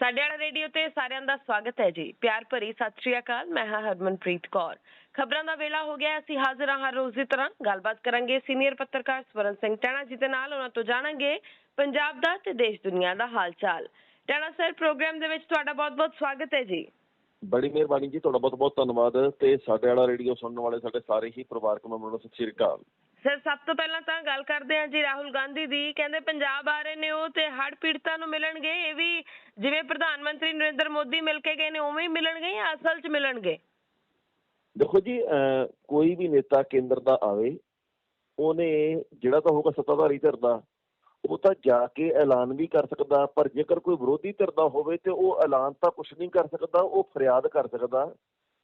ਸਾਡੇ ਵਾਲਾ ਰੇਡੀਓ ਤੇ ਸਾਰਿਆਂ ਦਾ ਸਵਾਗਤ ਹੈ ਜੀ। ਪਿਆਰ ਭਰੀ ਸਤਿ ਸ਼੍ਰੀ ਅਕਾਲ, ਮੈਂ ਹਾਂ ਹਰਮਨਪ੍ਰੀਤ ਕੌਰ। ਖਬਰਾਂ ਦਾ ਵੇਲਾ ਹੋ ਗਿਆ, ਅਸੀਂ ਹਾਜ਼ਰ ਹਾਂ ਹਰ ਰੋਜ਼ ਦੀ ਤਰ੍ਹਾਂ। ਗੱਲਬਾਤ ਕਰਾਂਗੇ ਸੀਨੀਅਰ ਪੱਤਰਕਾਰ ਸਵਰਨ ਸਿੰਘ ਟੈਣਾ ਜੀ ਦੇ ਨਾਲ, ਉਹਨਾਂ ਤੋਂ ਜਾਣਾਂਗੇ ਪੰਜਾਬ ਦਾ ਤੇ ਦੇਸ਼ ਦੁਨੀਆ ਦਾ ਹਾਲ ਚਾਲ ਟੈਣਾ ਸਰ, ਪ੍ਰੋਗਰਾਮ ਦੇ ਵਿੱਚ ਤੁਹਾਡਾ ਬਹੁਤ-ਬਹੁਤ ਸਵਾਗਤ ਹੈ ਜੀ। ਬੜੀ ਮਿਹਰਬਾਨੀ ਜੀ, ਤੁਹਾਡਾ ਬਹੁਤ ਬਹੁਤ ਧੰਨਵਾਦ ਤੇ ਸਾਡੇ ਵਾਲਾ ਰੇਡੀਓ ਸੁਣਨ ਵਾਲੇ, ਸਾਡੇ ਸਾਰੇ ਹੀ ਪਰਿਵਾਰਕ ਮੈਂਬਰਾਂ ਨੂੰ ਸਤਿ ਸ਼੍ਰੀ ਅਕਾਲ। ਸਰ, ਸਭ ਤੋਂ ਪਹਿਲਾਂ ਤਾਂ ਗੱਲ ਕਰਦੇ ਹਾਂ ਜੀ ਰਾਹੁਲ ਗਾਂਧੀ ਦੀ। ਕਹਿੰਦੇ ਪੰਜਾਬ ਆ ਰਹੇ ਨੇ ਉਹ ਤੇ ਹੜ੍ਹ ਪੀੜਤਾਂ ਨੂੰ ਮਿਲਣਗੇ। ਇਹ ਵੀ ਜਿਵੇਂ ਪ੍ਰਧਾਨ ਮੰਤਰੀ ਨਰਿੰਦਰ ਮੋਦੀ ਮਿਲ ਕੇ ਗਏ ਨੇ, ਉਵੇਂ ਹੀ ਮਿਲਣਗੇ ਜਾਂ ਅਸਲ 'ਚ ਮਿਲਣਗੇ? ਦੇਖੋ ਜੀ ਕੋਈ ਵੀ ਨੇਤਾ ਕੇਂਦਰ ਦਾ ਆਵੇ, ਉਹਨੇ ਜਿਹੜਾ ਤਾਂ ਹੋਗਾ ਸੱਤਾਧਾਰੀ ਧਿਰ ਦਾ, ਉਹ ਤਾਂ ਜਾ ਕੇ ਐਲਾਨ ਵੀ ਕਰ ਸਕਦਾ। ਪਰ ਜੇਕਰ ਕੋਈ ਵਿਰੋਧੀ ਧਿਰ ਦਾ ਹੋਵੇ ਤੇ ਉਹ ਐਲਾਨ ਤਾਂ ਕੁਝ ਨਹੀਂ ਕਰ ਸਕਦਾ, ਉਹ ਫਰਿਆਦ ਕਰ ਸਕਦਾ।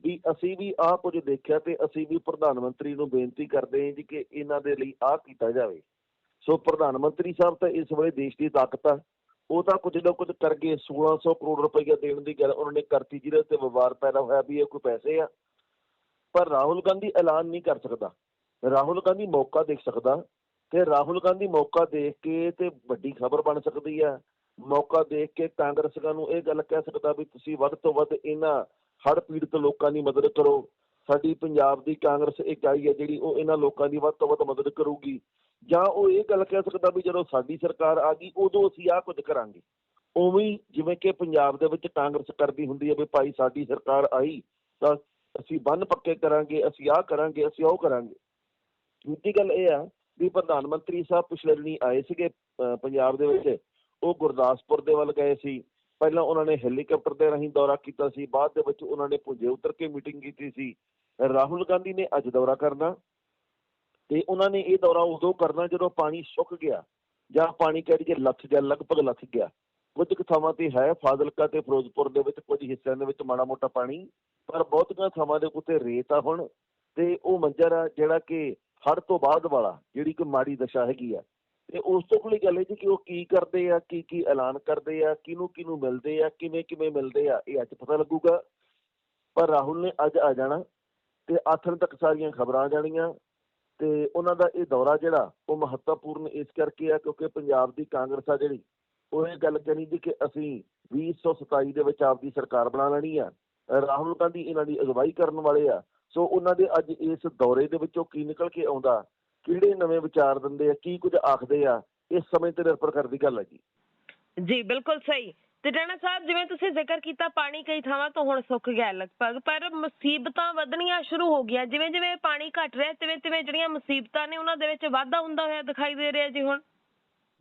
ਵੀ ਅਸੀਂ ਵੀ ਆਹ ਕੁਝ ਦੇਖਿਆ ਤੇ ਅਸੀਂ ਵੀ ਪ੍ਰਧਾਨ ਮੰਤਰੀ ਨੂੰ ਬੇਨਤੀ ਕਰਦੇ ਹਾਂ ਜੀ ਕਿ ਇਹਨਾਂ ਦੇ ਲਈ ਆਹ ਕੀਤਾ ਜਾਵੇ। ਸੋ ਪ੍ਰਧਾਨ ਮੰਤਰੀ ਸਾਹਿਬ ਤਾਂ ਇਸ ਵੇਲੇ ਦੇਸ਼ ਦੀ ਤਾਕਤ ਆ। ਉਹ ਤਾਂ ਕੁਝ ਨਾ ਕੁਝ ਕਰਕੇ 1600 ਕਰੋੜ ਰੁਪਈਆ ਦੇਣ ਦੀ ਗੱਲ ਉਹਨਾਂ ਨੇ ਕਰਤੀ ਜਿਹਦੇ ਤੇ ਵਿਵਾਦ ਪੈਦਾ ਹੋਇਆ ਵੀ ਇਹ ਕੋਈ ਪੈਸੇ ਆ। ਪਰ ਰਾਹੁਲ ਗਾਂਧੀ ਐਲਾਨ ਨਹੀਂ ਕਰ ਸਕਦਾ। ਰਾਹੁਲ ਗਾਂਧੀ ਮੌਕਾ ਦੇਖ ਸਕਦਾ ਤੇ ਰਾਹੁਲ ਗਾਂਧੀ ਮੌਕਾ ਦੇਖ ਕੇ ਤੇ ਵੱਡੀ ਖਬਰ ਬਣ ਸਕਦੀ ਆ। ਮੌਕਾ ਦੇਖ ਕੇ ਕਾਂਗਰਸੀਆਂ ਨੂੰ ਇਹ ਗੱਲ ਕਹਿ ਸਕਦਾ ਵੀ ਤੁਸੀਂ ਵੱਧ ਤੋਂ ਵੱਧ ਇਹਨਾਂ ਹੜ੍ਹ ਪੀੜਤ ਲੋਕਾਂ ਦੀ ਮਦਦ ਕਰੋ। ਸਾਡੀ ਪੰਜਾਬ ਦੀ ਕਾਂਗਰਸ ਇਕਾਈ ਹੈ ਜਿਹੜੀ ਉਹ ਇਹਨਾਂ ਲੋਕਾਂ ਦੀ ਵੱਧ ਤੋਂ ਵੱਧ ਮਦਦ ਕਰੂਗੀ। ਜਾਂ ਉਹ ਇਹ ਗੱਲ ਕਹਿ ਸਕਦਾ ਵੀ ਜਦੋਂ ਸਾਡੀ ਸਰਕਾਰ ਆ ਗਈ ਉਦੋਂ ਅਸੀਂ ਆਹ ਕੁਝ ਕਰਾਂਗੇ। ਉਵੇਂ ਜਿਵੇਂ ਕਿ ਪੰਜਾਬ ਦੇ ਵਿੱਚ ਕਾਂਗਰਸ ਕਰਦੀ ਹੁੰਦੀ ਹੈ ਵੀ ਭਾਈ ਸਾਡੀ ਸਰਕਾਰ ਆਈ ਤਾਂ ਅਸੀਂ ਬੰਨ ਪੱਕੇ ਕਰਾਂਗੇ ਅਸੀਂ ਆਹ ਕਰਾਂਗੇ ਅਸੀਂ ਉਹ ਕਰਾਂਗੇ। ਦੂਜੀ ਗੱਲ ਇਹ ਆ ਵੀ ਪ੍ਰਧਾਨ ਮੰਤਰੀ ਸਾਹਿਬ ਪਿਛਲੇ ਦਿਨੀ ਆਏ ਸੀਗੇ ਅਹ, ਪੰਜਾਬ ਦੇ ਵਿੱਚ। ਉਹ ਗੁਰਦਾਸਪੁਰ ਦੇ ਵੱਲ ਗਏ ਸੀ। ਪਹਿਲਾਂ ਉਹਨਾਂ ਨੇ ਹੈਲੀਕਾਪਟਰ ਦੇ ਰਾਹੀਂ ਦੌਰਾ ਕੀਤਾ ਸੀ, ਬਾਅਦ ਦੇ ਵਿੱਚ ਉਹਨਾਂ ਨੇ ਪੁੰਜੇ ਉਤਰ ਕੇ ਮੀਟਿੰਗ ਕੀਤੀ ਸੀ। ਰਾਹੁਲ ਗਾਂਧੀ ਨੇ ਅੱਜ ਦੌਰਾ ਕਰਨਾ ਤੇ ਉਹਨਾਂ ਨੇ ਇਹ ਦੌਰਾ ਉਦੋਂ ਕਰਨਾ ਜਦੋਂ ਪਾਣੀ ਸੁੱਕ ਗਿਆ ਜਾਂ ਪਾਣੀ ਕਹਿ ਦਈਏ ਲੱਥ ਗਿਆ, ਲਗਭਗ ਲੱਥ ਗਿਆ। ਕੁਝ ਕੁ ਥਾਵਾਂ ਤੇ ਹੈ, ਫਾਜ਼ਿਲਕਾ ਤੇ ਫਿਰੋਜ਼ਪੁਰ ਦੇ ਵਿੱਚ ਕੁਝ ਹਿੱਸਿਆਂ ਦੇ ਵਿੱਚ ਮਾੜਾ ਮੋਟਾ ਪਾਣੀ, ਪਰ ਬਹੁਤੀਆਂ ਥਾਵਾਂ ਦੇ ਉੱਤੇ ਰੇਤ ਆ ਹੁਣ ਤੇ ਉਹ ਮੰਜ਼ਰ ਆ ਜਿਹੜਾ ਕਿ ਹੜ੍ਹ ਤੋਂ ਬਾਅਦ ਵਾਲਾ, ਜਿਹੜੀ ਕਿ ਮਾੜੀ ਦਸ਼ਾ ਹੈਗੀ ਆ। ਤੇ ਉਸ ਤੋਂ ਕੋਲੀ ਗੱਲ ਇਹ ਜੀ ਕਿ ਉਹ ਕੀ ਕਰਦੇ ਆ, ਕੀ ਕੀ ਐਲਾਨ ਕਰਦੇ ਆ, ਕਿਹਨੂੰ ਕਿਹਨੂੰ ਮਿਲਦੇ ਆ, ਕਿਵੇਂ ਕਿਵੇਂ ਮਿਲਦੇ ਆ, ਇਹ ਅੱਜ ਪਤਾ ਲੱਗੂਗਾ। ਪਰ ਰਾਹੁਲ ਨੇ ਅੱਜ ਆ ਜਾਣਾ ਤੇ ਆਥਣ ਤੱਕ ਸਾਰੀਆਂ ਖਬਰਾਂ ਆ ਜਾਣੀਆਂ ਤੇ ਉਹਨਾਂ ਦਾ ਇਹ ਦੌਰਾ ਜਿਹੜਾ ਉਹ ਮਹੱਤਵਪੂਰਨ ਇਸ ਕਰਕੇ ਆ ਕਿਉਂਕਿ ਪੰਜਾਬ ਦੀ ਕਾਂਗਰਸ ਆ ਜਿਹੜੀ, ਉਹ ਇਹ ਗੱਲ ਕਹਿਣੀ ਜੀ ਕਿ ਅਸੀਂ 2027 ਦੇ ਵਿੱਚ ਆਪਦੀ ਸਰਕਾਰ ਬਣਾ ਲੈਣੀ ਆ। ਰਾਹੁਲ ਗਾਂਧੀ ਇਹਨਾਂ ਦੀ ਅਗਵਾਈ ਕਰਨ ਵਾਲੇ ਆ। ਸੋ ਉਹਨਾਂ ਦੇ ਅੱਜ ਇਸ ਦੌਰੇ ਦੇ ਵਿੱਚੋਂ ਕੀ ਨਿਕਲ ਕੇ ਆਉਂਦਾ ਕਿਹੜੇ ਨਵੇਂ ਵਿਚਾਰ ਦਿੰਦੇ ਆ ਕੀ ਕੁਝ ਆਖਦੇ ਆ ਇਸ ਸਮੇਂ ਤੇ ਨਿਰਭਰ ਕਰਦੀ ਗੱਲ ਹੈ ਜੀ ਜੀ ਬਿਲਕੁਲ ਸਹੀ। ਤੇ ਟੈਣਾ ਸਾਹਿਬ ਜਿਵੇਂ ਤੁਸੀਂ ਜ਼ਿਕਰ ਕੀਤਾ ਪਾਣੀ ਕਈ ਥਾਵਾਂ ਤੋਂ ਹੁਣ ਸੁੱਕ ਗਿਆ ਲਗਭਗ ਪਰ ਮੁਸੀਬਤਾਂ ਵਧਣੀਆਂ ਸ਼ੁਰੂ ਹੋ ਗਈਆਂ। ਜਿਵੇਂ ਜਿਵੇਂ ਪਾਣੀ ਘਟ ਰਿਹਾ ਤਿਵੇਂ ਤਿਵੇਂ ਜਿਹੜੀਆਂ ਮੁਸੀਬਤਾਂ ਨੇ ਉਹਨਾਂ ਦੇ ਵਿੱਚ ਵਾਧਾ ਹੁੰਦਾ ਹੋਇਆ ਦਿਖਾਈ ਦੇ ਰਿਹਾ ਜੀ ਹੁਣ।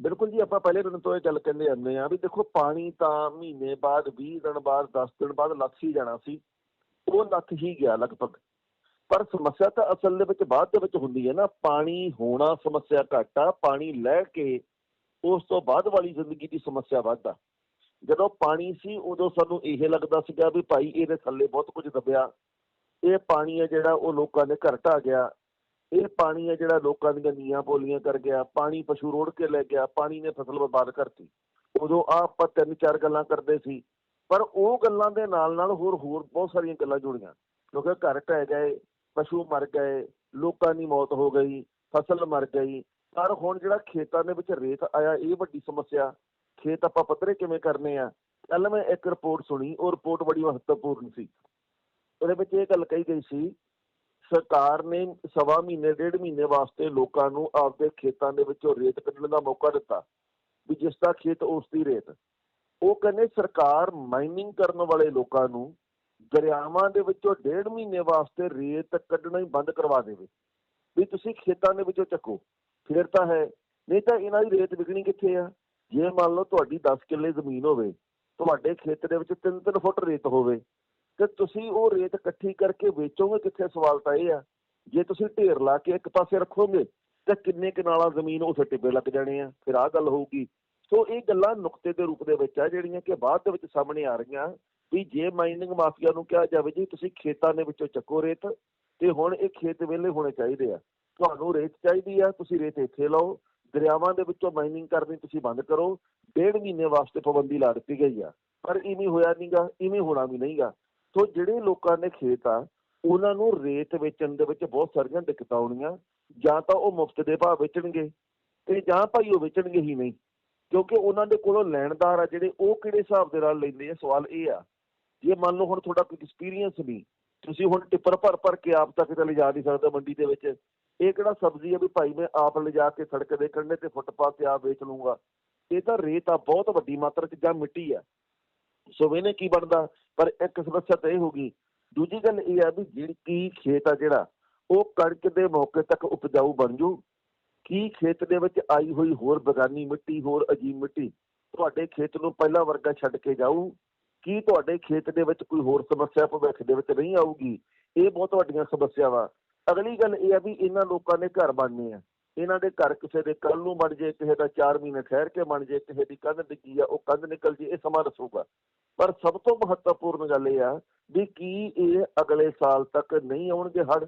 ਬਿਲਕੁਲ ਜੀ ਆਪਾਂ ਪਹਿਲੇ ਦਿਨ ਤੋਂ ਇਹ ਗੱਲ ਕਹਿੰਦੇ ਆਉਂਦੇ ਆ ਵੀ ਦੇਖੋ ਪਾਣੀ ਤਾਂ ਮਹੀਨੇ ਬਾਅਦ 20 ਦਿਨ ਬਾਅਦ 10 ਦਿਨ ਬਾਅਦ ਲੱਥ ਹੀ ਜਾਣਾ ਸੀ। ਉਹ ਲੱਥ ਹੀ ਗਿਆ ਲਗਭਗ। ਪਰ ਸਮੱਸਿਆ ਤਾਂ ਅਸਲ ਦੇ ਵਿੱਚ ਬਾਅਦ ਦੇ ਵਿੱਚ ਹੁੰਦੀ ਹੈ ਨਾ, ਪਾਣੀ ਹੋਣਾ ਸਮੱਸਿਆ ਘੱਟ ਆ, ਪਾਣੀ ਲੈ ਕੇ ਉਸ ਤੋਂ ਬਾਅਦ ਵਾਲੀ ਜ਼ਿੰਦਗੀ ਦੀ ਸਮੱਸਿਆ ਵੱਧ ਆ ਜਦੋਂ ਪਾਣੀ ਸੀ, ਉਦੋਂ ਸਾਨੂੰ ਇਹ ਲੱਗਦਾ ਸੀਗਾ ਵੀ ਭਾਈ ਇਹਦੇ ਥੱਲੇ ਬਹੁਤ ਕੁਝ ਦੱਬਿਆ। ਇਹ ਪਾਣੀ ਹੈ ਜਿਹੜਾ ਉਹ ਲੋਕਾਂ ਦੇ ਘਰ ਢਾ ਗਿਆ। ਇਹ ਪਾਣੀ ਹੈ ਜਿਹੜਾ ਲੋਕਾਂ ਦੀਆਂ ਨੀਆਂ ਬੋਲੀਆਂ ਕਰ ਗਿਆ। ਪਾਣੀ ਪਸ਼ੂ ਰੋੜ ਕੇ ਲੈ ਗਿਆ। ਪਾਣੀ ਨੇ ਫਸਲ ਬਰਬਾਦ ਕਰਤੀ। ਉਦੋਂ ਆਹ ਆਪਾਂ ਤਿੰਨ ਚਾਰ ਗੱਲਾਂ ਕਰਦੇ ਸੀ। ਪਰ ਉਹ ਗੱਲਾਂ ਦੇ ਨਾਲ ਨਾਲ ਹੋਰ ਹੋਰ ਬਹੁਤ ਸਾਰੀਆਂ ਗੱਲਾਂ ਜੁੜੀਆਂ। ਕਿਉਂਕਿ ਘਰ ਢਹਿ ਗਏ। ਪਸ਼ੂ ਮਰ ਗਏ, ਲੋਕਾਂ ਦੀ ਮੌਤ ਹੋ ਗਈ, ਫਸਲ ਮਰ ਗਈ। ਪਰ ਹੁਣ ਜਿਹੜਾ ਖੇਤਾਂ ਦੇ ਵਿੱਚ ਰੇਤ ਆਇਆ, ਇਹ ਵੱਡੀ ਸਮੱਸਿਆ। ਖੇਤ ਆਪਾਂ ਪੱਧਰੇ ਕਿਵੇਂ ਕਰਨੇ ਆ? ਕੱਲ ਮੈਂ ਇੱਕ ਰਿਪੋਰਟ ਸੁਣੀ, ਉਹ ਰਿਪੋਰਟ ਬੜੀ ਮਹੱਤਵਪੂਰਨ ਸੀ। ਉਹਦੇ ਵਿੱਚ ਇਹ ਗੱਲ ਕਹੀ ਗਈ ਸੀ, ਸਰਕਾਰ ਨੇ ਸਵਾ ਮਹੀਨੇ, ਡੇਢ ਮਹੀਨੇ ਵਾਸਤੇ ਲੋਕਾਂ ਨੂੰ ਆਪਦੇ ਖੇਤਾਂ ਦੇ ਵਿੱਚੋਂ ਰੇਤ ਕੱਢਣ ਦਾ ਮੌਕਾ ਦਿੱਤਾ, ਵੀ ਜਿਸ ਦਾ ਖੇਤ ਉਸ ਦੀ ਰੇਤ। ਉਹ ਕਹਿੰਦੇ ਸਰਕਾਰ ਮਾਈਨਿੰਗ ਕਰਨ ਵਾਲੇ ਲੋਕਾਂ ਨੂੰ ਦਰਿਆਵਾਂ ਦੇ ਵਿੱਚੋਂ ਡੇਢ ਮਹੀਨੇ ਵਾਸਤੇ ਰੇਤ ਕੱਢਣਾ ਹੀ ਬੰਦ ਕਰਵਾ ਦੇਵੇ। ਵੀ ਤੁਸੀਂ ਖੇਤਾਂ ਦੇ ਵਿੱਚੋਂ ਚੱਕੋ, ਫਿਰ ਤਾਂ ਹੈ। ਨਹੀਂ ਤਾਂ ਇਹਨਾਂ ਦੀ ਰੇਤ ਵਿਕਣੀ ਕਿੱਥੇ ਆ? ਜੇ ਮੰਨ ਲਓ ਤੁਹਾਡੀ 10 ਕਿੱਲੇ ਜ਼ਮੀਨ ਹੋਵੇ, ਤੁਹਾਡੇ ਖੇਤ ਦੇ ਵਿੱਚ 3-3 ਫੁੱਟ ਰੇਤ ਹੋਵੇ, ਤੇ ਤੁਸੀਂ ਉਹ ਰੇਤ ਇਕੱਠੀ ਕਰਕੇ ਵੇਚੋਗੇ ਕਿੱਥੇ? ਸਵਾਲ ਤਾਂ ਇਹ ਆ। ਜੇ ਤੁਸੀਂ ਢੇਰ ਲਾ ਕੇ ਇੱਕ ਪਾਸੇ ਰੱਖੋਗੇ, ਤਾਂ ਕਿੰਨੇ ਕਨਾਲਾਂ ਜ਼ਮੀਨ ਉਸ ਟਿੱਬੇ ਲੱਗ ਜਾਣੇ ਆ? ਫਿਰ ਆਹ ਗੱਲ ਹੋਊਗੀ। ਸੋ ਇਹ ਗੱਲਾਂ ਨੁਕਤੇ ਦੇ ਰੂਪ ਦੇ ਵਿੱਚ ਆ, ਜਿਹੜੀਆਂ ਕਿ ਬਾਅਦ ਦੇ ਵਿੱਚ ਸਾਹਮਣੇ ਆ ਰਹੀਆਂ। ਵੀ ਜੇ ਮਾਈਨਿੰਗ ਮਾਫੀਆ ਨੂੰ ਕਿਹਾ ਜਾਵੇ ਜੀ, ਤੁਸੀਂ ਖੇਤਾਂ ਦੇ ਵਿੱਚੋਂ ਚੱਕੋ ਰੇਤ ਤੇ ਹੁਣ ਇਹ ਖੇਤ ਵਿਹਲੇ ਹੋਣੇ ਚਾਹੀਦੇ ਆ। ਤੁਹਾਨੂੰ ਰੇਤ ਚਾਹੀਦੀ ਆ, ਤੁਸੀਂ ਰੇਤ ਇੱਥੇ ਲਾਓ, ਦਰਿਆਵਾਂ ਦੇ ਵਿੱਚੋਂ ਮਾਈਨਿੰਗ ਕਰਨੀ ਤੁਸੀਂ ਬੰਦ ਕਰੋ, ਡੇਢ ਮਹੀਨੇ ਵਾਸਤੇ ਪਾਬੰਦੀ ਲਾ ਦਿੱਤੀ ਗਈ ਆ। ਪਰ ਇਵੇਂ ਹੋਇਆ ਨਹੀਂਗਾ ਇਵੇਂ ਹੋਣਾ ਵੀ ਨਹੀਂਗਾ ਸੋ ਜਿਹੜੇ ਲੋਕਾਂ ਨੇ ਖੇਤ ਆ, ਉਹਨਾਂ ਨੂੰ ਰੇਤ ਵੇਚਣ ਦੇ ਵਿੱਚ ਬਹੁਤ ਸਾਰੀਆਂ ਦਿੱਕਤਾਂ ਆਉਣੀਆਂ, ਜਾਂ ਤਾਂ ਉਹ ਮੁਫਤ ਦੇ ਭਾਅ ਵੇਚਣਗੇ, ਤੇ ਜਾਂ ਭਾਈ ਉਹ ਵੇਚਣਗੇ ਹੀ ਨਹੀਂ। ਕਿਉਂਕਿ ਉਹਨਾਂ ਦੇ ਕੋਲੋਂ ਲੈਣਦਾਰ ਆ ਜਿਹੜੇ, ਉਹ ਕਿਹੜੇ ਹਿਸਾਬ ਦੇ ਨਾਲ ਲੈਂਦੇ ਆ? ਸਵਾਲ ਇਹ ਆ ਜੇ ਮੰਨ ਲਓ ਹੁਣ ਤੁਹਾਡਾ ਕੋਈ ਐਕਸਪੀਰੀਅੰਸ ਨਹੀਂ, ਤੁਸੀਂ ਹੁਣ ਟਿੱਪਰ ਭਰ ਭਰ ਕੇ ਆਪ ਤੱਕ ਤਾਂ ਲਿਜਾ ਨਹੀਂ ਸਕਦੇ ਮੰਡੀ ਦੇ ਵਿੱਚ। ਇਹ ਕਿਹੜਾ ਸਬਜ਼ੀ ਆ ਵੀ ਭਾਈ ਮੈਂ ਆਪ ਲਿਜਾ ਕੇ ਸੜਕ ਦੇ ਕੰਢੇ ਤੇ ਫੁੱਟਪਾਥ ਤੇ ਆਪ ਵੇਚ ਲੂੰਗਾ ਇਹ ਤਾਂ ਰੇਤ ਆ, ਬਹੁਤ ਵੱਡੀ ਮਾਤਰਾ 'ਚ ਜਾਂ ਮਿੱਟੀ ਆ। ਸੋ ਇਹਨੇ ਕੀ ਬਣਦਾ? ਪਰ ਇੱਕ ਸਮੱਸਿਆ ਤਾਂ ਇਹ ਹੋ ਗਈ। ਦੂਜੀ ਗੱਲ ਇਹ ਆ ਵੀ ਜਿਹੜੀ ਕੀ ਖੇਤ ਆ ਜਿਹੜਾ, ਉਹ ਕਣਕ ਦੇ ਮੌਕੇ ਤੱਕ ਉਪਜਾਊ ਬਣ ਜੂ। ਕੀ ਖੇਤ ਦੇ ਵਿੱਚ ਆਈ ਹੋਈ ਹੋਰ ਬਗਾਨੀ ਮਿੱਟੀ, ਹੋਰ ਅਜੀਬ ਮਿੱਟੀ, ਤੁਹਾਡੇ ਖੇਤ ਨੂੰ ਪਹਿਲਾ ਵਰਗਾ ਛੱਡ ਕੇ ਜਾਊ। ਕੀ ਤੁਹਾਡੇ ਖੇਤ ਦੇ ਵਿੱਚ ਕੋਈ ਹੋਰ ਸਮੱਸਿਆ ਭਵਿੱਖ ਦੇ ਵਿੱਚ ਨਹੀਂ ਆਊਗੀ? ਇਹ ਬਹੁਤ ਵੱਡੀਆਂ ਸਮੱਸਿਆਵਾਂ। ਅਗਲੀ ਗੱਲ ਇਹ ਆ ਵੀ ਇਹਨਾਂ ਲੋਕਾਂ ਨੇ ਘਰ ਬਣਨੇ ਆ। ਇਹਨਾਂ ਦੇ ਘਰ ਕਿਸੇ ਦੇ ਕੱਲ ਨੂੰ ਬਣ ਜੇ ਕਿਸੇ ਦਾ 4 ਮਹੀਨੇ ਠਹਿਰ ਕੇ ਬਣ ਜੇ ਕਿਸੇ ਦੀ ਕੰਧ ਡਿੱਗੀ ਆ, ਉਹ ਕੰਧ ਨਿਕਲ ਜੇ ਇਹ ਸਮਾਂ ਦੱਸੂਗਾ। ਪਰ ਸਭ ਤੋਂ ਮਹੱਤਵਪੂਰਨ ਗੱਲ ਇਹ ਆ ਵੀ ਕੀ ਇਹ ਅਗਲੇ ਸਾਲ ਤੱਕ ਨਹੀਂ ਆਉਣਗੇ ਹੜ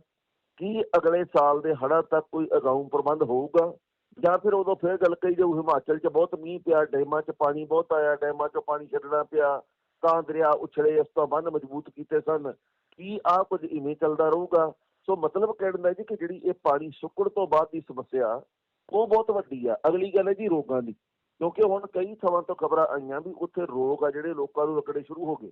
ਕੀ ਅਗਲੇ ਸਾਲ ਦੇ ਹੜ੍ਹਾਂ ਤੱਕ ਕੋਈ ਅਗਾਊਂ ਪ੍ਰਬੰਧ ਹੋਊਗਾ? ਜਾਂ ਫਿਰ ਉਦੋਂ ਫਿਰ ਗੱਲ ਕਹੀ ਜਾਊ, ਹਿਮਾਚਲ 'ਚ ਬਹੁਤ ਮੀਂਹ ਪਿਆ, ਡੈਮਾਂ 'ਚ ਪਾਣੀ ਬਹੁਤ ਆਇਆ, ਡੈਮਾਂ 'ਚੋਂ ਪਾਣੀ ਛੱਡਣਾ ਪਿਆ। ਤਾਂ ਦਰਿਆ ਉਛਲੇ ਇਸ ਤੋਂ ਬੰਨ ਮਜ਼ਬੂਤ ਕੀਤੇ ਸਨ। ਕੀ ਆ ਕੁਝ ਇਵੇਂ ਚੱਲਦਾ ਰਹੂਗਾ? ਸੋ ਮਤਲਬ ਕਹਿਣ ਦਾ ਜੀ ਕਿ ਜਿਹੜੀ ਇਹ ਪਾਣੀ ਸੁੱਕਣ ਤੋਂ ਬਾਅਦ ਦੀ ਸਮੱਸਿਆ, ਉਹ ਬਹੁਤ ਵੱਡੀ ਆ। ਅਗਲੀ ਗੱਲ ਹੈ ਜੀ ਰੋਗਾਂ ਦੀ। ਕਿਉਂਕਿ ਹੁਣ ਕਈ ਥਾਵਾਂ ਤੋਂ ਖਬਰਾਂ ਆਈਆਂ ਵੀ ਉੱਥੇ ਰੋਗ ਆ ਜਿਹੜੇ ਲੋਕਾਂ ਨੂੰ ਲੱਗਣੇ ਸ਼ੁਰੂ ਹੋ ਗਏ।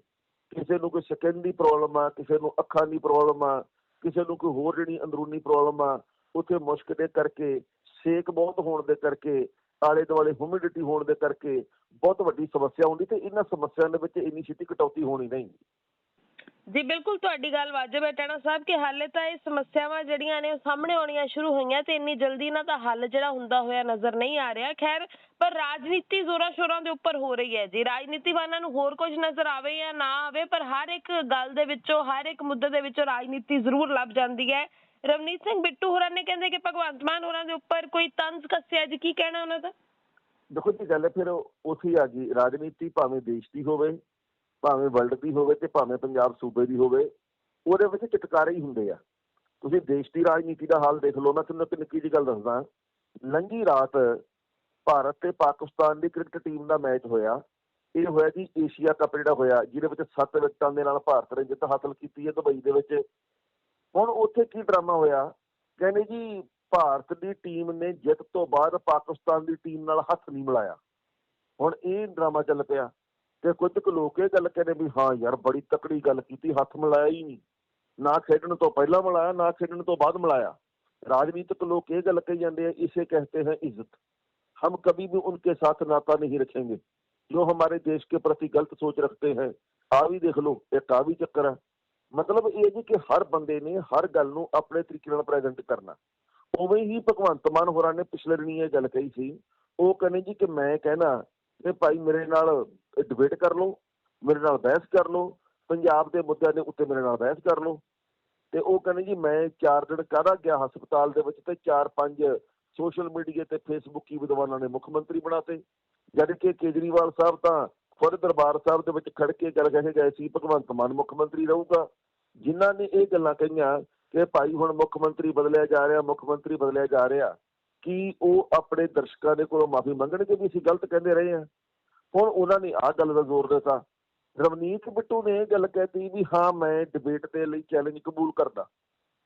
ਕਿਸੇ ਨੂੰ ਕੋਈ ਸਕਿਨ ਦੀ ਪ੍ਰੋਬਲਮ ਆ, ਕਿਸੇ ਨੂੰ ਅੱਖਾਂ ਦੀ ਪ੍ਰੋਬਲਮ ਆ, ਕਿਸੇ ਨੂੰ ਕੋਈ ਹੋਰ ਜਿਹੜੀ ਅੰਦਰੂਨੀ ਪ੍ਰੋਬਲਮ ਆ, ਉੱਥੇ ਮੁਸ਼ਕ ਦੇ ਕਰਕੇ, ਸੇਕ ਬਹੁਤ ਹੋਣ ਦੇ ਕਰਕੇ ਆਲੇ ਦੁਆਲੇ ਹਿਊਮਿਡਿਟੀ ਹੋਣ ਦੇ ਕਰਕੇ ਬਹੁਤ ਵੱਡੀ ਸਮੱਸਿਆ ਹੁੰਦੀ ਤੇ ਇਹਨਾਂ ਸਮੱਸਿਆਵਾਂ ਦੇ ਵਿੱਚ ਇੰਨੀ ਛੇਤੀ ਕਟੌਤੀ ਹੋਣੀ ਨਹੀਂ। ਜੀ ਬਿਲਕੁਲ ਤੁਹਾਡੀ ਗੱਲ ਵਾਜਬ ਹੈ ਟੈਣਾ ਸਾਹਿਬ ਕਿ ਹਾਲੇ ਤਾਂ ਇਹ ਸਮੱਸਿਆਵਾਂ ਜਿਹੜੀਆਂ ਨੇ ਉਹ ਸਾਹਮਣੇ ਆਉਣੀਆਂ ਸ਼ੁਰੂ ਹੋਈਆਂ ਤੇ ਇੰਨੀ ਜਲਦੀ ਇਹਨਾਂ ਦਾ ਹੱਲ ਜਿਹੜਾ ਹੁੰਦਾ ਹੋਇਆ ਨਜ਼ਰ ਨਹੀਂ ਆ ਰਿਹਾ। ਖੈਰ, ਪਰ ਰਾਜਨੀਤੀ ਜ਼ੋਰਾਂ ਸ਼ੋਰਾਂ ਦੇ ਉੱਪਰ ਹੋ ਰਹੀ ਹੈ ਜੀ। ਰਾਜਨੀਤੀਵਾਨਾਂ ਨੂੰ ਹੋਰ ਕੁਝ ਨਜ਼ਰ ਆਵੇ ਜਾਂ ਨਾ ਆਵੇ, ਪਰ ਹਰ ਇੱਕ ਗੱਲ ਦੇ ਵਿੱਚੋਂ, ਹਰ ਇੱਕ ਮੁੱਦੇ ਦੇ ਵਿੱਚੋਂ ਰਾਜਨੀਤੀ ਜ਼ਰੂਰ ਲੱਭ ਜਾਂਦੀ ਹੈ। ਰਵਨੀਤ ਸਿੰਘ ਬਿੱਟੂ ਹੋਰਾਂ ਨੇ ਕਹਿੰਦੇ ਕਿ ਭਗਵੰਤ ਮਾਨ ਹੋਰਾਂ ਦੇ ਉੱਪਰ ਕੋਈ ਤੰਜ਼ ਕੱਸਿਆ ਜੀ, ਕੀ ਕਹਿਣਾ ਉਹਨਾਂ ਦਾ? ਦੇਖੋ ਜੀ, ਗੱਲ ਫਿਰ ਉੱਥੇ ਆ ਗਈ, ਰਾਜਨੀਤੀ ਭਾਵੇਂ ਦੇਸ਼ ਦੀ ਹੋਵੇ, ਭਾਵੇਂ ਵਰਲਡ ਦੀ ਹੋਵੇ ਤੇ ਭਾਵੇਂ ਪੰਜਾਬ ਸੂਬੇ ਦੀ ਹੋਵੇ, ਉਹਦੇ ਵਿੱਚ ਚਟਕਾਰੇ ਹੀ ਹੁੰਦੇ ਆ। ਤੁਸੀਂ ਦੇਸ਼ ਦੀ ਰਾਜਨੀਤੀ ਦਾ ਹਾਲ ਦੇਖ ਲਓ, ਮੈਂ ਤੁਹਾਨੂੰ ਇੱਕ ਨਿੱਕੀ ਜਿਹੀ ਗੱਲ ਦੱਸਦਾ। ਲੰਗੀ ਰਾਤ ਭਾਰਤ ਤੇ ਪਾਕਿਸਤਾਨ ਦੀ ਕ੍ਰਿਕਟ ਟੀਮ ਦਾ ਮੈਚ ਹੋਇਆ। ਇਹ ਹੋਇਆ ਜੀ, ਏਸ਼ੀਆ ਕੱਪ ਜਿਹੜਾ ਹੋਇਆ, ਜਿਹਦੇ ਵਿੱਚ 7 ਵਿਕਟਾਂ ਦੇ ਨਾਲ ਭਾਰਤ ਨੇ ਜਿੱਤ ਹਾਸਲ ਕੀਤੀ ਹੈ, ਦੁਬਈ ਦੇ ਵਿੱਚ ਹੁਣ ਉੱਥੇ ਕੀ ਡਰਾਮਾ ਹੋਇਆ ਕਹਿੰਦੇ ਜੀ ਭਾਰਤ ਦੀ ਟੀਮ ਨੇ ਜਿੱਤ ਤੋਂ ਬਾਅਦ ਪਾਕਿਸਤਾਨ ਦੀ ਟੀਮ ਨਾਲ ਹੱਥ ਨਹੀਂ ਮਿਲਾਇਆ ਹੁਣ ਇਹ ਡਰਾਮਾ ਚੱਲ ਪਿਆ ਤੇ ਕੁਝ ਕੁ ਲੋਕ ਇਹ ਗੱਲ ਕਹਿੰਦੇ ਵੀ ਹਾਂ ਯਾਰ ਬੜੀ ਤਕੜੀ ਗੱਲ ਕੀਤੀ ਹੱਥ ਮਿਲਾਇਆ ਹੀ ਨਹੀਂ ਨਾ ਖੇਡਣ ਤੋਂ ਪਹਿਲਾਂ ਮਿਲਾਇਆ ਨਾ ਖੇਡਣ ਤੋਂ ਬਾਅਦ ਮਿਲਾਇਆ राजनीतिक लोग ये गल कही जाते हैं इसे कहते हैं इज्जत हम कभी भी उनके साथ नाता नहीं रखेंगे जो हमारे देश के प्रति गलत सोच रखते हैं आ भी देख लो एक आ भी ਚੱਕਰ ਹੈ ਮਤਲਬ ਇਹ ਜੀ ਕਿ ਹਰ ਬੰਦੇ ਨੇ ਹਰ ਗੱਲ ਨੂੰ ਆਪਣੇ ਤਰੀਕੇ ਨਾਲ ਪ੍ਰੈਜ਼ੈਂਟ ਕਰਨਾ। ਉਵੇਂ ਹੀ ਭਗਵੰਤ ਮਾਨ ਹੋਰਾਂ ਨੇ ਪਿਛਲੇ ਦਿਨੀ ਇਹ ਗੱਲ ਕਹੀ ਸੀ। ਉਹ ਕਹਿੰਦੇ ਜੀ ਕਿ ਮੈਂ ਕਹਿਣਾ ਕਿ ਭਾਈ ਮੇਰੇ ਨਾਲ ਡਿਬੇਟ ਕਰ ਲਓ, ਮੇਰੇ ਨਾਲ ਬਹਿਸ ਕਰ ਲਓ, ਪੰਜਾਬ ਦੇ ਮੁੱਦਿਆਂ ਦੇ ਉੱਤੇ ਮੇਰੇ ਨਾਲ ਬਹਿਸ ਕਰ ਲਓ। ਤੇ ਉਹ ਕਹਿੰਦੇ ਜੀ ਮੈਂ 4 ਦਿਨ ਕਾਹਦਾ ਗਿਆ ਹਸਪਤਾਲ ਦੇ ਵਿੱਚ ਤੇ 4-5 ਸੋਸ਼ਲ ਮੀਡੀਆ ਤੇ ਫੇਸਬੁੱਕੀ ਵਿਦਵਾਨਾਂ ਨੇ ਮੁੱਖ ਮੰਤਰੀ ਬਣਾਤੇ। ਜਦ ਕਿ ਕੇਜਰੀਵਾਲ ਸਾਹਿਬ ਤਾਂ ਖੁਦ ਦਰਬਾਰ ਸਾਹਿਬ ਦੇ ਵਿੱਚ ਖੜ ਕੇ ਗੱਲ ਕਹੇ ਗਏ ਸੀ, ਭਗਵੰਤ ਮਾਨ ਮੁੱਖ ਮੰਤਰੀ ਰਹੂਗਾ। ਜਿਨ੍ਹਾਂ ਨੇ ਇਹ ਗੱਲਾਂ ਕਹੀਆਂ ਕਿ ਭਾਈ ਹੁਣ ਮੁੱਖ ਮੰਤਰੀ ਬਦਲਿਆ ਜਾ ਰਿਹਾ, ਮੁੱਖ ਮੰਤਰੀ ਬਦਲਿਆ ਜਾ ਰਿਹਾ, ਕੀ ਉਹ ਆਪਣੇ ਦਰਸ਼ਕਾਂ ਦੇ ਕੋਲੋਂ ਮਾਫੀ ਮੰਗਣਗੇ ਵੀ ਅਸੀਂ ਗਲਤ ਕਹਿੰਦੇ ਰਹੇ ਹਾਂ? ਹੁਣ ਉਹਨਾਂ ਨੇ ਆਹ ਗੱਲ ਦਾ ਜ਼ੋਰ ਦਿੱਤਾ। ਰਵਨੀਤ ਬਿੱਟੂ ਨੇ ਇਹ ਗੱਲ ਕਹਿਤੀ ਵੀ ਹਾਂ, ਮੈਂ ਡਿਬੇਟ ਦੇ ਲਈ ਚੈਲੰਜ ਕਬੂਲ ਕਰਦਾ।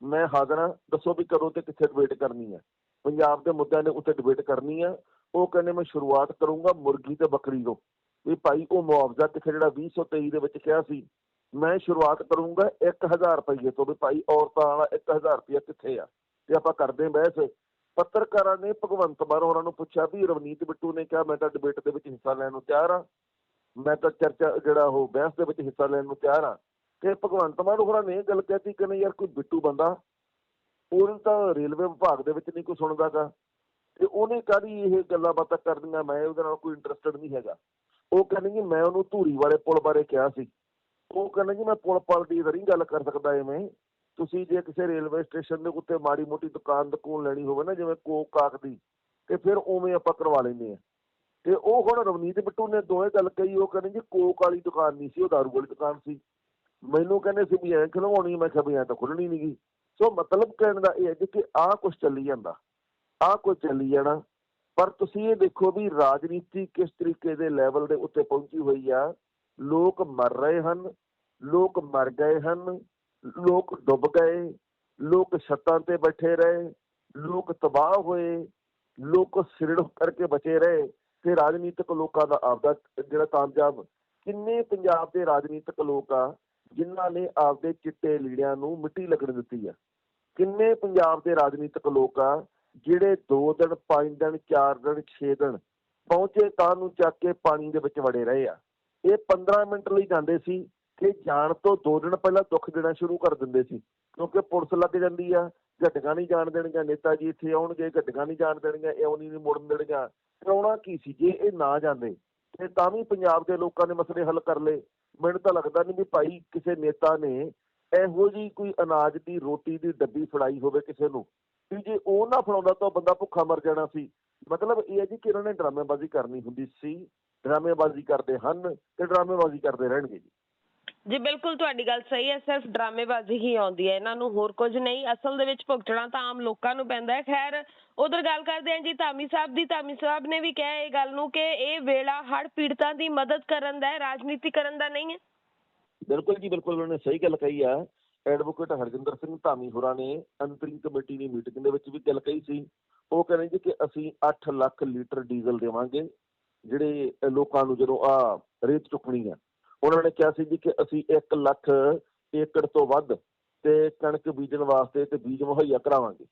ਮੈਂ ਹਾਜ਼ਰ ਹਾਂ, ਦੱਸੋ ਵੀ ਕਦੋਂ ਤੇ ਕਿੱਥੇ ਡਿਬੇਟ ਕਰਨੀ ਹੈ? ਪੰਜਾਬ ਦੇ ਮੁੱਦਿਆਂ ਦੇ ਉੱਤੇ ਡਿਬੇਟ ਕਰਨੀ ਹੈ। ਉਹ ਕਹਿੰਦੇ ਮੈਂ ਸ਼ੁਰੂਆਤ ਕਰੂੰਗਾ ਮੁਰਗੀ ਤੇ ਬੱਕਰੀ ਤੋਂ। ਵੀ ਭਾਈ ਉਹ ਮੁਆਵਜ਼ਾ ਕਿੱਥੇ, ਜਿਹੜਾ 2023 ਦੇ ਵਿੱਚ ਕਿਹਾ ਸੀ ਮੈਂ ਸ਼ੁਰੂਆਤ ਕਰੂੰਗਾ 1000 ਰੁਪਏ ਤੋਂ ਵੀ ਭਾਈ, ਔਰਤਾਂ ਵਾਲਾ 1000 ਰੁਪਏ ਕਿੱਥੇ ਆ? ਤੇ ਆਪਾਂ ਕਰਦੇ ਬਹਿਸ। ਪੱਤਰਕਾਰਾਂ ਨੇ ਭਗਵੰਤ ਮਾਨ ਹੋਰਾਂ ਨੂੰ ਪੁੱਛਿਆ ਵੀ ਰਵਨੀਤ ਬਿੱਟੂ ਨੇ ਕਿਹਾ, ਮੈਂ ਤਾਂ ਡਿਬੇਟ ਦੇ ਵਿੱਚ ਹਿੱਸਾ ਲੈਣ ਨੂੰ ਤਿਆਰ ਹਾਂ। ਮੈਂ ਤਾਂ ਚਰਚਾ, ਜਿਹੜਾ ਉਹ ਬਹਿਸ ਦੇ ਵਿੱਚ ਹਿੱਸਾ ਲੈਣ ਨੂੰ ਤਿਆਰ ਹਾਂ। ਤੇ ਭਗਵੰਤ ਮਾਨ ਹੋਰਾਂ ਨੇ ਇਹ ਗੱਲ ਕਹਿਤੀ ਕਿ ਨਹੀਂ ਯਾਰ, ਕੋਈ ਬਿੱਟੂ ਬੰਦਾ, ਉਹਨੂੰ ਤਾਂ ਰੇਲਵੇ ਵਿਭਾਗ ਦੇ ਵਿੱਚ ਨਹੀਂ ਕੋਈ ਸੁਣਦਾਗਾ। ਤੇ ਉਹਨੇ ਕਾਹਦੀ ਇਹ ਗੱਲਾਂ ਬਾਤਾਂ ਕਰਨੀਆਂ? ਮੈਂ ਉਹਦੇ ਨਾਲ ਕੋਈ ਇੰਟਰਸਟਡ ਨਹੀਂ ਹੈਗਾ। ਉਹ ਕਹਿੰਦੇ ਜੀ, ਮੈਂ ਉਹਨੂੰ ਧੂਰੀ ਵਾਲੇ ਪੁਲ ਬਾਰੇ ਕਿਹਾ ਸੀ। ਉਹ ਕਹਿੰਦੇ ਜੀ ਮੈਂ ਪੁਲ ਪਲ ਦੀ ਨਹੀਂ ਗੱਲ ਕਰ ਸਕਦਾ ਐਵੇਂ। ਤੁਸੀਂ ਜੇ ਕਿਸੇ ਰੇਲਵੇ ਸਟੇਸ਼ਨ ਦੇ ਉੱਤੇ ਮਾੜੀ ਮੋਟੀ ਦੁਕਾਨ ਦੁਕਾਨ ਲੈਣੀ ਹੋਵੇ ਨਾ, ਜਿਵੇਂ ਕੋਕ ਕਾਕ ਦੀ, ਤੇ ਫਿਰ ਉਵੇਂ ਆਪਾਂ ਕਰਵਾ ਲੈਂਦੇ ਆ ਤੇ ਉਹ ਹੁਣ ਰਵਨੀਤ ਬਿੱਟੂ ਨੇ ਦੋਵੇਂ ਗੱਲ ਕਹੀ, ਉਹ ਕਹਿੰਦੇ ਜੀ ਕੋਕ ਵਾਲੀ ਦੁਕਾਨ ਨਹੀਂ ਸੀ, ਉਹ ਦਾਰੂ ਵਾਲੀ ਦੁਕਾਨ ਸੀ। ਮੈਨੂੰ ਕਹਿੰਦੇ ਸੀ ਵੀ ਐਂ ਖਲਵਾਉਣੀ ਮੈਂ ਕਿਹਾ ਵੀ ਐਂ ਤਾਂ ਖੁੱਲਣੀ ਨਹੀਂ ਗਈ ਸੋ ਮਤਲਬ ਕਹਿਣ ਦਾ ਇਹ ਹੈ ਜੀ ਕਿ ਆਹ ਕੁਝ ਚੱਲੀ ਜਾਂਦਾ, ਆਹ ਕੁਝ ਚੱਲੀ ਜਾਣਾ। ਪਰ ਤੁਸੀਂ ਇਹ ਦੇਖੋ ਵੀ ਰਾਜਨੀਤੀ ਕਿਸ ਤਰੀਕੇ ਦੇ ਲੈਵਲ ਦੇ ਉੱਤੇ ਪਹੁੰਚੀ ਹੋਈ ਆ ਲੋਕ ਮਰ ਰਹੇ ਹਨ, ਲੋਕ ਮਰ ਗਏ ਹਨ, ਲੋਕ ਡੁੱਬ ਗਏ, ਲੋਕ ਛੱਤਾਂ ਤੇ ਬੈਠੇ ਰਹੇ, ਲੋਕ ਤਬਾਹ ਹੋਏ, ਲੋਕ ਸਿਰੜ ਕਰਕੇ ਬਚੇ ਰਹੇ ਤੇ ਰਾਜਨੀਤਿਕ ਲੋਕਾਂ ਦਾ ਆਪਦਾ ਜਿਹੜਾ ਕਾਮਯਾਬ, ਕਿੰਨੇ ਪੰਜਾਬ ਦੇ ਰਾਜਨੀਤਿਕ ਲੋਕ ਆ, ਜਿਨ੍ਹਾਂ ਨੇ ਆਪਦੇ ਚਿੱਟੇ ਲੀੜਿਆਂ ਨੂੰ ਮਿੱਟੀ ਲੱਗਣ ਦਿੱਤੀ ਆ। ਕਿੰਨੇ ਪੰਜਾਬ ਦੇ ਰਾਜਨੀਤਿਕ ਲੋਕ ਆ, ਜਿਹੜੇ 2 ਦਿਨ 5 ਦਿਨ 4 ਦਿਨ 6 ਦਿਨ ਪਹੁੰਚੇ ਤਾਂ ਨੂੰ ਚੱਕ ਕੇ ਪਾਣੀ ਦੇ ਵਿੱਚ ਵੜੇ ਰਹੇ ਆ। ਇਹ 15 ਮਿੰਟ ਲਈ ਜਾਂਦੇ ਸੀ ਕਿ ਜਾਣ ਤੋਂ 2 ਦਿਨ ਪਹਿਲਾਂ ਦੁੱਖ ਦੇਣਾ ਸ਼ੁਰੂ ਕਰ ਦਿੰਦੇ ਸੀ, ਕਿਉਂਕਿ ਪੁਲਿਸ ਲੱਗ ਜਾਂਦੀ ਆ, ਗੱਡੀਆਂ ਨਹੀਂ ਜਾਣ ਦੇਣਗੀਆਂ, ਨੇਤਾ ਜੀ ਇੱਥੇ ਆਉਣਗੇ, ਗੱਡੀਆਂ ਨਹੀਂ ਜਾਣ ਦੇਣਗੀਆਂ, ਇਹ ਨਹੀਂ ਮੁੜਨ ਦੇਣਗੀਆਂ ਕਰਾਉਣਾ ਕੀ ਸੀ ਜੇ ਇਹ ਨਾ ਜਾਂਦੇ, ਤੇ ਤਾਂ ਵੀ ਪੰਜਾਬ ਦੇ ਲੋਕਾਂ ਨੇ ਮਸਲੇ ਹੱਲ ਕਰ ਲਏ, ਮੈਨੂੰ ਤਾਂ ਲੱਗਦਾ ਨਹੀਂ ਵੀ ਭਾਈ ਕਿਸੇ ਨੇਤਾ ਨੇ ਇਹੋ ਜੀ ਕੋਈ ਅਨਾਜ ਦੀ, ਰੋਟੀ ਦੀ ਡੱਬੀ ਫੜਾਈ ਹੋਵੇ ਕਿਸੇ ਨੂੰ, ਵੀ ਜੇ ਉਹ ਨਾ ਫੜਾਉਂਦਾ ਤਾਂ ਬੰਦਾ ਭੁੱਖਾ ਮਰ ਜਾਣਾ ਸੀ, ਮਤਲਬ ਇਹ ਹੈ ਜੀ ਕਿ ਇਹਨਾਂ ਨੇ ਡਰਾਮੇਬਾਜ਼ੀ ਕਰਨੀ ਹੁੰਦੀ ਸੀ ਡਰਾਮੇਬਾਜ਼ੀ ਕਰਦੇ ਹਨ ਤੇ ਡਰਾਮੇਬਾਜ਼ੀ ਕਰਦੇ ਰਹਿਣਗੇ ਜੀ। ਜੀ ਬਿਲਕੁਲ ਤੁਹਾਡੀ ਗੱਲ ਸਹੀ ਹੈ ਸਿਰਫ ਡਰਾਮੇਬਾਜ਼ੀ ਹੀ ਆਉਂਦੀ ਹੈ। ਇਹਨਾਂ ਨੂੰ ਹੋਰ ਕੁਝ ਨਹੀਂ ਅਸਲ ਦੇ ਵਿੱਚ ਭੁਗਤਣਾ ਤਾਂ ਆਮ ਲੋਕਾਂ ਨੂੰ ਪੈਂਦਾ ਹੈ। ਖੈਰ ਉਧਰ ਗੱਲ ਕਰਦੇ ਹਾਂ ਜੀ ਧਾਮੀ ਸਾਹਿਬ ਦੀ। ਧਾਮੀ ਸਾਹਿਬ ਨੇ ਵੀ ਕਿਹਾ ਇਹ ਗੱਲ ਨੂੰ ਕਿ ਇਹ ਵੇਲਾ ਹੜ ਪੀੜਤਾਂ ਦੀ ਮਦਦ ਕਰਨ ਦਾ ਹੈ ਰਾਜਨੀਤੀ ਕਰਨ ਦਾ ਨਹੀਂ ਹੈ। ਬਿਲਕੁਲ ਜੀ ਬਿਲਕੁਲ ਉਹਨਾਂ ਨੇ ਸਹੀ ਗੱਲ ਕਹੀ ਆ। ਐਡਵੋਕੇਟ ਹਰਜਿੰਦਰ ਸਿੰਘ ਧਾਮੀ ਹੋਰਾਂ ਨੇ ਅੰਤਰਿੰਗ ਕਮੇਟੀ ਦੀ ਮੀਟਿੰਗ ਦੇ ਵਿੱਚ ਵੀ ਗੱਲ ਕਹੀ ਸੀ। ਉਹ ਕਹਿੰਦੇ ਜੀ ਕਿ ਅਸੀਂ 8 ਲੱਖ ਲੀਟਰ ਡੀਜ਼ਲ ਦੇਵਾਂਗੇ। ਜਿਹੜੇ ਲੋਕਾਂ ਨੂੰ ਜਦੋਂ ਆ ਰੇਤ ਚੁੱਕਣੀ ਆ ਉਹਨਾਂ ਨੇ ਕਿਹਾ ਸੀ ਜੀ ਕਿ ਅਸੀਂ 1 ਲੱਖ ਏਕੜ ਤੋਂ ਵੱਧ ਤੇ ਕਣਕ ਬੀਜਣ ਵਾਸਤੇ ਤੇ ਬੀਜ ਮੁਹੱਈਆ ਕਰਾਵਾਂਗੇ।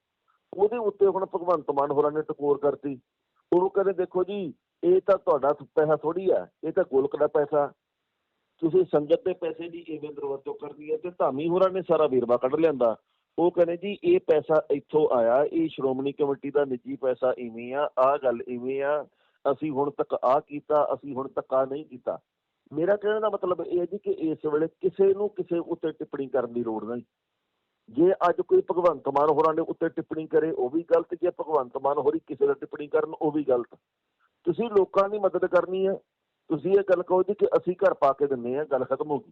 ਉਹਦੇ ਉੱਤੇ ਹੁਣ ਭਗਵੰਤ ਮਾਨ ਹੋਰਾਂ ਨੇ ਟਕੋਰ ਕਰਤੀ। ਉਹ ਕਹਿੰਦੇ, ਦੇਖੋ ਜੀ, ਇਹ ਤਾਂ ਤੁਹਾਡਾ ਪੈਸਾ ਥੋੜੀ ਆ ਇਹ ਤਾਂ ਗੋਲਕ ਦਾ ਪੈਸਾ। ਤੁਸੀਂ ਸੰਗਤ ਦੇ ਪੈਸੇ ਦੀ ਇਵੇਂ ਦੁਰਵਰਤੋਂ ਕਰਨੀ ਹੈ ਤੇ ਧਾਮੀ ਹੋਰਾਂ ਨੇ ਸਾਰਾ ਵੇਰਵਾ ਕੱਢ ਲਿਆਂਦਾ। ਉਹ ਕਹਿੰਦੇ ਜੀ, ਇਹ ਪੈਸਾ ਇੱਥੋਂ ਆਇਆ, ਇਹ ਸ਼੍ਰੋਮਣੀ ਕਮੇਟੀ ਦਾ ਨਿੱਜੀ ਪੈਸਾ ਇਵੇਂ ਆ, ਆਹ ਗੱਲ ਇਵੇਂ ਆ ਅਸੀਂ ਹੁਣ ਤੱਕ ਆ ਕੀਤਾ, ਅਸੀਂ ਹੁਣ ਤੱਕ ਆ ਨਹੀਂ ਕੀਤਾ। ਮੇਰਾ ਕਹਿਣ ਦਾ ਮਤਲਬ ਇਹ ਹੈ ਜੀ ਕਿ ਇਸ ਵੇਲੇ ਕਿਸੇ ਨੂੰ ਕਿਸੇ ਉੱਤੇ ਟਿੱਪਣੀ ਕਰਨ ਦੀ ਲੋੜ ਨਹੀਂ। ਜੇ ਅੱਜ ਕੋਈ ਭਗਵੰਤ ਮਾਨ ਹੋਰਾਂ ਦੇ ਉੱਤੇ ਟਿੱਪਣੀ ਕਰੇ, ਉਹ ਵੀ ਗਲਤ। ਜੇ ਭਗਵੰਤ ਮਾਨ ਹੋਰੀ ਕਿਸੇ ਦਾ ਟਿੱਪਣੀ ਕਰਨ, ਉਹ ਵੀ ਗਲਤ। ਤੁਸੀਂ ਲੋਕਾਂ ਦੀ ਮਦਦ ਕਰਨੀ ਹੈ। ਤੁਸੀਂ ਇਹ ਗੱਲ ਕਹੋ ਜੀ ਕਿ ਅਸੀਂ ਘਰ ਪਾ ਕੇ ਦਿੰਨੇ ਆ ਗੱਲ ਖਤਮ ਹੋ ਗਈ।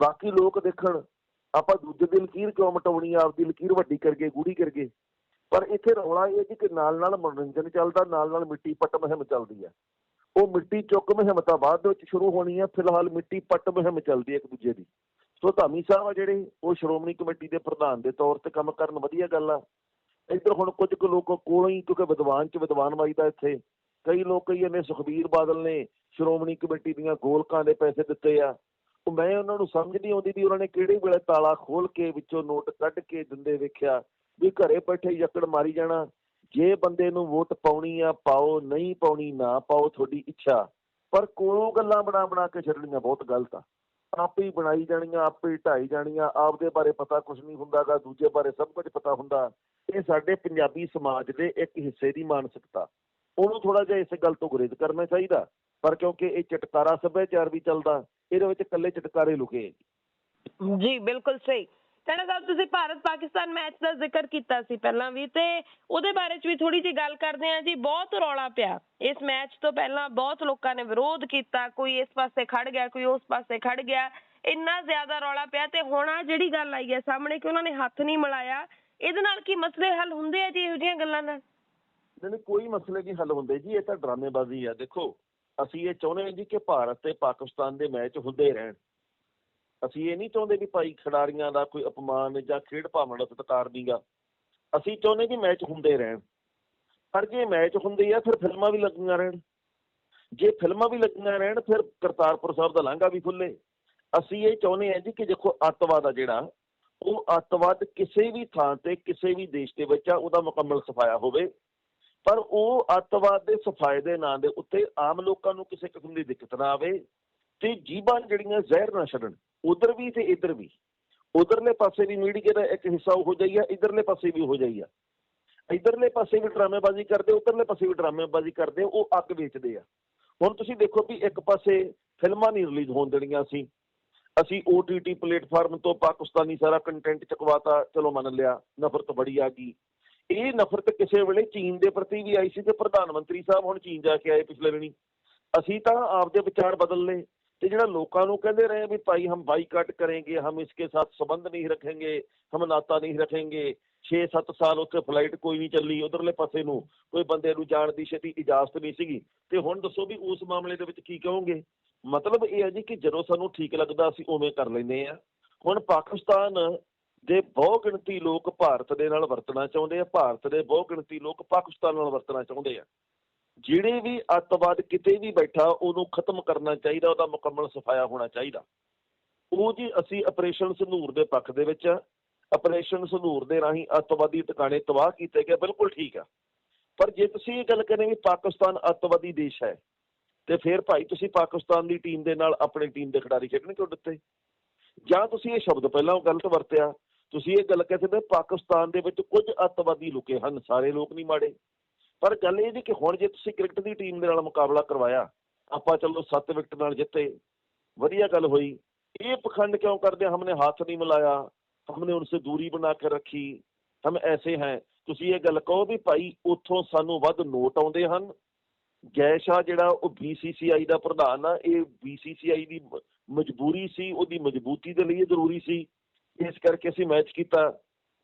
ਬਾਕੀ ਲੋਕ ਦੇਖਣ, ਆਪਾਂ ਦੂਜੇ ਦੀ ਲਕੀਰ ਕਿਉਂ ਮਟਾਉਣੀ ਆ ਆਪਦੀ ਲਕੀਰ ਵੱਡੀ ਕਰਕੇ ਗੂੜੀ ਕਰਕੇ ਪਰ ਇੱਥੇ ਰੌਲਾ ਇਹ ਜੀ ਕਿ ਨਾਲ ਨਾਲ ਮਨੋਰੰਜਨ ਚੱਲਦਾ, ਨਾਲ ਨਾਲ ਮਿੱਟੀ ਪੱਟ ਮੁਹਿੰਮ ਚੱਲਦੀ ਆ ਉਹ ਮਿੱਟੀ ਚੁੱਕ ਮੁਹਿੰਮ ਤਾਂ ਬਾਅਦ ਦੇ ਵਿੱਚ ਸ਼ੁਰੂ ਹੋਣੀ ਹੈ, ਫਿਲਹਾਲ ਮਿੱਟੀ ਪੱਟ ਮੁਹਿੰਮ ਚੱਲਦੀ ਹੈ ਇੱਕ ਦੂਜੇ ਦੀ। ਸੋ ਧਾਮੀ ਸਾਹਿਬ ਆ ਜਿਹੜੇ, ਉਹ ਸ਼੍ਰੋਮਣੀ ਕਮੇਟੀ ਦੇ ਪ੍ਰਧਾਨ ਦੇ ਤੌਰ ਤੇ ਕੰਮ ਕਰਨ ਵਧੀਆ ਗੱਲ ਆ। ਇੱਧਰ ਹੁਣ ਕੁਝ ਕੁ ਲੋਕ ਕੋਲੋਂ ਹੀ, ਕਿਉਂਕਿ ਵਿਦਵਾਨ ਚ ਵਿਦਵਾਨ ਵਾਈਦਾ ਇੱਥੇ, ਕਈ ਲੋਕ ਕਹੀ ਨੇ ਸੁਖਬੀਰ ਬਾਦਲ ਨੇ, ਸ਼੍ਰੋਮਣੀ ਕਮੇਟੀ ਦੀਆਂ ਗੋਲਕਾਂ ਦੇ ਪੈਸੇ ਦਿੱਤੇ ਆ। ਉਹ ਮੈਂ ਉਹਨਾਂ ਨੂੰ ਸਮਝ ਨਹੀਂ ਆਉਂਦੀ ਵੀ ਉਹਨਾਂ ਨੇ ਕਿਹੜੇ ਵੇਲੇ ਤਾਲਾ ਖੋਲ ਕੇ ਵਿੱਚੋਂ ਨੋਟ ਕੱਢ ਕੇ ਦਿੰਦੇ ਵੇਖਿਆ। ਵੀ ਘਰੇ ਬੈਠੇ ਯੱਕੜ ਮਾਰੀ ਜਾਣਾ। ਜੇ ਬੰਦੇ ਨੂੰ ਵੋਟ ਪਾਉਣੀ ਆ, ਪਾਓ, ਨਹੀਂ ਪਾਉਣੀ, ਨਾ ਪਾਓ ਤੁਹਾਡੀ ਇੱਛਾ। ਪਰ ਕੋਲੋਂ ਗੱਲਾਂ ਬਣਾ ਬਣਾ ਕੇ ਛੱਡਣੀਆਂ ਬਹੁਤ ਗਲਤ ਆ। ਆਪੇ ਹੀ ਬਣਾਈ ਜਾਣੀਆਂ, ਆਪੇ ਹੀ ਢਾਈ ਜਾਣੀਆਂ, ਆਪਦੇ ਬਾਰੇ ਪਤਾ ਕੁਝ ਨਹੀਂ ਹੁੰਦਾਗਾ, ਦੂਜੇ ਬਾਰੇ ਸਭ ਕੁਝ ਪਤਾ ਹੁੰਦਾ। ਇਹ ਸਾਡੇ ਪੰਜਾਬੀ ਸਮਾਜ ਦੇ ਇੱਕ ਹਿੱਸੇ ਦੀ ਮਾਨਸਿਕਤਾ। ਉਹਨੂੰ ਥੋੜਾ ਜਿਹਾ ਇਸ ਗੱਲ ਤੋਂ ਗੁਰੇਜ਼ ਕਰਨਾ ਚਾਹੀਦਾ। ਪਰ ਕਿਉਂਕਿ ਇਹ ਚਟਕਾਰਾ ਸੱਭਿਆਚਾਰ ਵੀ ਚੱਲਦਾ, ਇਹਦੇ ਵਿੱਚ ਇਕੱਲੇ ਚਟਕਾਰੇ ਲੁਕੇ। ਆ ਜੀ, ਬਿਲਕੁਲ ਸਹੀ। ਟਣਾ ਸਾਹਿਬ, ਤੁਸੀਂ ਭਾਰਤ ਪਾਕਿਸਤਾਨ ਮੈਚ ਦਾ ਜ਼ਿਕਰ ਕੀਤਾ ਸੀ ਪਹਿਲਾਂ ਵੀ ਤੇ ਉਹਦੇ ਬਾਰੇ ਚ ਵੀ ਥੋੜੀ ਜਿਹੀ ਗੱਲ ਕਰਦੇ ਹਾਂ ਜੀ। ਬਹੁਤ ਰੌਲਾ ਪਿਆ। ਇਸ ਮੈਚ ਤੋਂ ਪਹਿਲਾਂ ਬਹੁਤ ਲੋਕਾਂ ਨੇ ਵਿਰੋਧ ਕੀਤਾ। ਕੋਈ ਇਸ ਪਾਸੇ ਖੜ ਗਿਆ, ਕੋਈ ਉਸ ਪਾਸੇ ਖੜ ਗਿਆ। ਇੰਨਾ ਜ਼ਿਆਦਾ ਰੌਲਾ ਪਿਆ ਤੇ ਹੁਣ ਆ ਜਿਹੜੀ ਗੱਲ ਆਈ ਹੈ ਸਾਹਮਣੇ ਕਿ ਉਹਨਾਂ ਨੇ ਹੱਥ ਨਹੀਂ ਮਿਲਾਇਆ। ਇਹਦੇ ਨਾਲ ਕੀ ਮਸਲੇ ਹੱਲ ਹੁੰਦੇ ਆ ਜੀ ਇਹੋ ਜਿਹੀਆਂ ਗੱਲਾਂ ਨਾਲ? ਨਹੀਂ, ਕੋਈ ਮਸਲੇ ਨਹੀਂ ਹੱਲ ਹੁੰਦੇ ਜੀ। ਇਹ ਤਾਂ ਡਰਾਮੇਬਾਜ਼ੀ ਆ। ਦੇਖੋ, ਅਸੀਂ ਇਹ ਚਾਹੁੰਦੇ ਹਾਂ ਜੀ ਕਿ ਭਾਰਤ ਤੇ ਪਾਕਿਸਤਾਨ ਦੇ ਮੈਚ ਹੁੰਦੇ ਰਹਿਣ। ਅਸੀਂ ਇਹ ਨਹੀਂ ਚਾਹੁੰਦੇ ਵੀ ਭਾਈ ਖਿਡਾਰੀਆਂ ਦਾ ਕੋਈ ਅਪਮਾਨ ਜਾਂ ਖੇਡ ਭਾਵਨਾ ਦਾ ਸਤਿਕਾਰ ਨਹੀਂਗਾ। ਅਸੀਂ ਚਾਹੁੰਦੇ ਵੀ ਮੈਚ ਹੁੰਦੇ ਰਹਿਣ। ਪਰ ਜੇ ਮੈਚ ਹੁੰਦੇ ਆ, ਫਿਰ ਫਿਲਮਾਂ ਵੀ ਲੱਗੀਆਂ ਰਹਿਣ। ਜੇ ਫਿਲਮਾਂ ਵੀ ਲੱਗੀਆਂ ਰਹਿਣ, ਫਿਰ ਕਰਤਾਰਪੁਰ ਸਾਹਿਬ ਦਾ ਲਾਂਘਾ ਵੀ ਖੁੱਲੇ ਅਸੀਂ ਇਹ ਚਾਹੁੰਦੇ ਹਾਂ ਜੀ ਕਿ ਦੇਖੋ, ਅੱਤਵਾਦ ਆ ਜਿਹੜਾ, ਉਹ ਅੱਤਵਾਦ ਕਿਸੇ ਵੀ ਥਾਂ ਤੇ, ਕਿਸੇ ਵੀ ਦੇਸ਼ ਦੇ ਵਿੱਚ ਆ, ਉਹਦਾ ਮੁਕੰਮਲ ਸਫਾਇਆ ਹੋਵੇ। ਪਰ ਉਹ ਅੱਤਵਾਦ ਦੇ ਸਫਾਏ ਦੇ ਨਾਂ ਦੇ ਉੱਤੇ ਆਮ ਲੋਕਾਂ ਨੂੰ ਕਿਸੇ ਕਿਸਮ ਦੀ ਦਿੱਕਤ ਨਾ ਆਵੇ ਤੇ ਜੀਬਾਂ ਜਿਹੜੀਆਂ ਜ਼ਹਿਰ ਨਾ ਛੱਡਣ। ਉਧਰ ਵੀ ਤੇ ਇੱਧਰ ਵੀ। ਉਧਰਲੇ ਪਾਸੇ ਵੀ ਮੀਡੀਆ ਦਾ ਇੱਕ ਹਿੱਸਾ ਹੋ ਜਾਈ ਆ, ਇਧਰਲੇ ਪਾਸੇ ਵੀ ਹੋ ਜਾਈ ਆ। ਇਧਰਲੇ ਪਾਸੇ ਵੀ ਡਰਾਮੇਬਾਜ਼ੀ ਕਰਦੇ, ਉਧਰਲੇ ਪਾਸੇ ਵੀ ਡਰਾਮੇਬਾਜ਼ੀ ਕਰਦੇ, ਉਹ ਅੱਗ ਵੇਚਦੇ ਆ। ਹੁਣ ਤੁਸੀਂ ਦੇਖੋ ਵੀ ਇੱਕ ਪਾਸੇ ਫਿਲਮਾਂ ਨਹੀਂ ਰਿਲੀਜ਼ ਹੋਣ ਦੇਣੀਆਂ ਸੀ। ਅਸੀਂ OTT ਪਲੇਟਫਾਰਮ ਤੋਂ ਪਾਕਿਸਤਾਨੀ ਸਾਰਾ ਕੰਟੈਂਟ ਚਕਵਾਤਾ, ਚਲੋ ਮੰਨ ਲਿਆ, ਨਫ਼ਰਤ ਬੜੀ ਆ ਗਈ। ਇਹ ਨਫ਼ਰਤ ਕਿਸੇ ਵੇਲੇ ਚੀਨ ਦੇ ਪ੍ਰਤੀ ਵੀ ਆਈ ਸੀ ਤੇ ਪ੍ਰਧਾਨ ਮੰਤਰੀ ਸਾਹਿਬ ਹੁਣ ਚੀਨ ਜਾ ਕੇ ਆਏ ਪਿਛਲੇ ਦਿਨੀ। ਅਸੀਂ ਤਾਂ ਆਪਦੇ ਵਿਚਾਰ ਬਦਲ ਲਏ। ਤੇ ਜਿਹੜਾ ਲੋਕਾਂ ਨੂੰ ਕਹਿੰਦੇ ਰਹੇ ਵੀ ਭਾਈ ਹਮ ਬਾਈਕਾਟ ਕरेंगे ਹਮ ਇਸਕੇ ਸਾਥ ਸੰਬੰਧ ਨਹੀਂ ਰੱਖेंगे ਹਮ ਨਾਤਾ ਨਹੀਂ ਰੱਖेंगे 6-7 ਸਾਲ ਉੱਥੇ ਫਲਾਈਟ ਕੋਈ ਨਹੀਂ ਚੱਲੀ ਉਧਰਲੇ ਪਾਸੇ ਨੂੰ, ਕੋਈ ਬੰਦੇ ਨੂੰ ਜਾਣ ਦੀ ਛੇਤੀ ਇਜਾਜ਼ਤ ਨਹੀਂ ਸੀਗੀ। ਤੇ ਹੁਣ ਦੱਸੋ ਵੀ ਉਸ ਮਾਮਲੇ ਦੇ ਵਿੱਚ ਕੀ ਕਹੋਗੇ? ਮਤਲਬ ਇਹ ਹੈ ਜੀ ਕਿ ਜਦੋਂ ਸਾਨੂੰ ਠੀਕ ਲੱਗਦਾ ਅਸੀਂ ਉਵੇਂ ਕਰ ਲੈਂਦੇ ਆ ਹੁਣ ਪਾਕਿਸਤਾਨ ਦੇ ਬਹੁ ਗਿਣਤੀ ਲੋਕ ਭਾਰਤ ਦੇ ਨਾਲ ਵਰਤਣਾ ਚਾਹੁੰਦੇ ਆ, ਭਾਰਤ ਦੇ ਬਹੁ ਗਿਣਤੀ ਲੋਕ ਪਾਕਿਸਤਾਨ ਨਾਲ ਵਰਤਣਾ ਚਾਹੁੰਦੇ ਆ। ਜਿਹੜੇ ਵੀ ਅੱਤਵਾਦ ਕਿਤੇ ਵੀ ਬੈਠਾ, ਉਹਨੂੰ ਖਤਮ ਕਰਨਾ ਚਾਹੀਦਾ, ਉਹਦਾ ਮੁਕੰਮਲ ਸਫਾਇਆ ਹੋਣਾ ਚਾਹੀਦਾ। ਉਹ ਜੀ ਅਸੀਂ ਆਪਰੇਸ਼ਨ ਸੰਧੂਰ ਦੇ ਪੱਖ ਦੇ ਵਿੱਚ ਆਪਰੇਸ਼ਨ ਸੰਧੂਰ ਦੇ ਰਾਹੀਂ ਅੱਤਵਾਦੀ ਟਿਕਾਣੇ ਤਬਾਹ ਕੀਤੇ ਗਏ, ਬਿਲਕੁਲ ਠੀਕ ਆ। ਪਰ ਜੇ ਤੁਸੀਂ ਇਹ ਗੱਲ ਕਰੇ ਵੀ ਪਾਕਿਸਤਾਨ ਅੱਤਵਾਦੀ ਦੇਸ਼ ਹੈ, ਤੇ ਫਿਰ ਭਾਈ ਤੁਸੀਂ ਪਾਕਿਸਤਾਨ ਦੀ ਟੀਮ ਦੇ ਨਾਲ ਆਪਣੀ ਟੀਮ ਦੇ ਖਿਡਾਰੀ ਖੇਡਣ ਕਿਉਂ ਦਿੱਤੇ? ਜਾਂ ਤੁਸੀਂ ਇਹ ਸ਼ਬਦ ਪਹਿਲਾਂ ਗਲਤ ਵਰਤਿਆ? ਤੁਸੀਂ ਇਹ ਗੱਲ ਕਹਿੰਦੇ ਨੇ ਪਾਕਿਸਤਾਨ ਦੇ ਵਿੱਚ ਕੁਝ ਅੱਤਵਾਦੀ ਲੁਕੇ ਹਨ, ਸਾਰੇ ਲੋਕ ਨਹੀਂ ਮਾੜੇ। ਪਰ ਗੱਲ ਇਹ ਜੀ ਕਿ ਹੁਣ ਜੇ ਤੁਸੀਂ ਕ੍ਰਿਕਟ ਦੀ ਟੀਮ ਦੇ ਨਾਲ ਮੁਕਾਬਲਾ ਕਰਵਾਇਆ, ਆਪਾਂ ਚਲੋ 7 ਵਿਕਟ ਨਾਲ ਜਿੱਤੇ, ਵਧੀਆ ਗੱਲ ਹੋਈ। ਇਹ ਪਖੰਡ ਕਿਉਂ ਕਰਦੇ ਹਮਨੇ ਹੱਥ ਨਹੀਂ ਮਿਲਾਇਆ, ਹਮਨੇ ਉਨਸੇ ਦੂਰੀ ਬਣਾ ਕੇ ਰੱਖੀ। ਹਮ ਐਸੇ ਹੈ। ਤੁਸੀਂ ਇਹ ਗੱਲ ਕਹੋ ਵੀ ਭਾਈ ਉੱਥੋਂ ਸਾਨੂੰ ਵੱਧ ਨੋਟ ਆਉਂਦੇ ਹਨ। ਗੈਸ਼ਾ ਜਿਹੜਾ ਉਹ BCCI ਦਾ ਪ੍ਰਧਾਨ ਆ, ਇਹ BCCI ਦੀ ਮਜਬੂਰੀ ਸੀ, ਉਹਦੀ ਮਜ਼ਬੂਤੀ ਦੇ ਲਈ ਇਹ ਜ਼ਰੂਰੀ ਸੀ। ਇਸ ਕਰਕੇ ਅਸੀਂ ਮੈਚ ਕੀਤਾ।